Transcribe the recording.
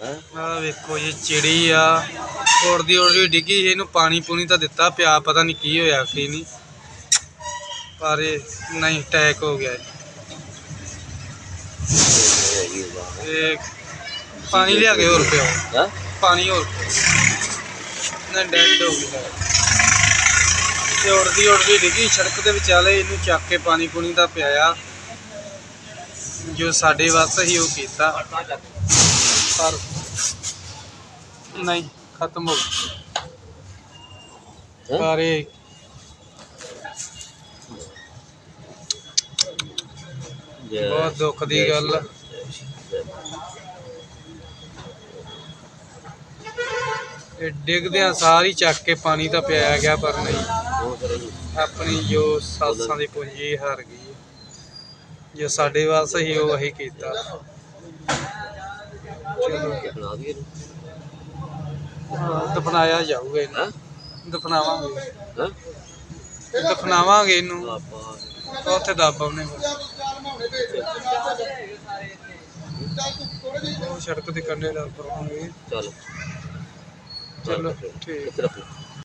ਆ ਵੇਖੋ ਜੀ ਚਿੜੀ ਆ। ਉੜਦੀ ਉੜਦੀ ਡਿੱਗੀ ਸੀ, ਇਹਨੂੰ ਪਾਣੀ ਪੂਣੀ ਤਾਂ ਦਿੱਤਾ ਪਿਆ ਪਤਾ ਨਹੀਂ ਕੀ ਹੋਇਆ ਕੀ ਨਹੀਂ ਪਰ ਇਹ ਨਹੀਂ ਅਟੈਕ ਹੋ ਗਿਆ ਇਹ ਪਾਣੀ ਲਿਆ ਕੇ ਹੋਰ ਪਿਓ ਹਾਂ? ਪਾਣੀ ਹੋਰ ਨਾ ਡੈਡ ਹੋ ਗਿਆ। ਤੇ ਉੜਦੀ ਉੜਦੀ ਡਿੱਗੀ ਸੜਕ ਦੇ ਵਿਚਾਲੇ ਇਹਨੂੰ ਚੱਕ ਕੇ ਪਾਣੀ ਪੂਣੀ ਦਾ ਪਿਆਇਆ। ਜੋ ਸਾਡੇ ਵਾਸਤੇ ਹੀ ਉਹ ਕੀਤਾ। ਪਰ ਨਹੀਂ ਖਤਮ ਹੋ ਗਿਆ? ਪਰ ਇਹ ਬਹੁਤ ਦੁੱਖ ਦੀ ਗੱਲ ਆ। ਇਹ ਡਿੱਗਦਿਆਂ ਸਾਰੀ ਚੱਕ ਕੇ ਪਾਣੀ ਤਾਂ ਪਿਆਇਆ ਗਿਆ ਪਰ ਨਹੀਂ ਆਪਣੀ ਜੋ ਸਾਸਾਂ ਦੀ ਪੂੰਜੀ ਹਾਰ ਗਈ। ਜੋ ਸਾਡੇ ਵਾਸਤੇ ਹੀ ਉਹ ਅਸੀਂ ਕੀਤਾ ਬਣਾ ਦਈਏ। ਹਾਂ, ਦਫਨਾਇਆ ਜਾਊਗਾ ਇਹਨੂੰ। ਹੈਂ? ਦਫਨਾਵਾਂਗੇ। ਹੈਂ? ਦਫਨਾਵਾਂਗੇ ਇਹਨੂੰ। ਆਪਾਂ ਉੱਥੇ ਦੱਬ ਆਉਣੇ। ਉਹ ਸੜਕ ਦੇ ਕੰਢੇ ਦਾ ਪਰਵਾਂਗੇ ਚੱਲ। ਚਲੋ ਠੀਕ ਠੀਕ। ਕਿੱਥੇ ਰੱਖਣਾ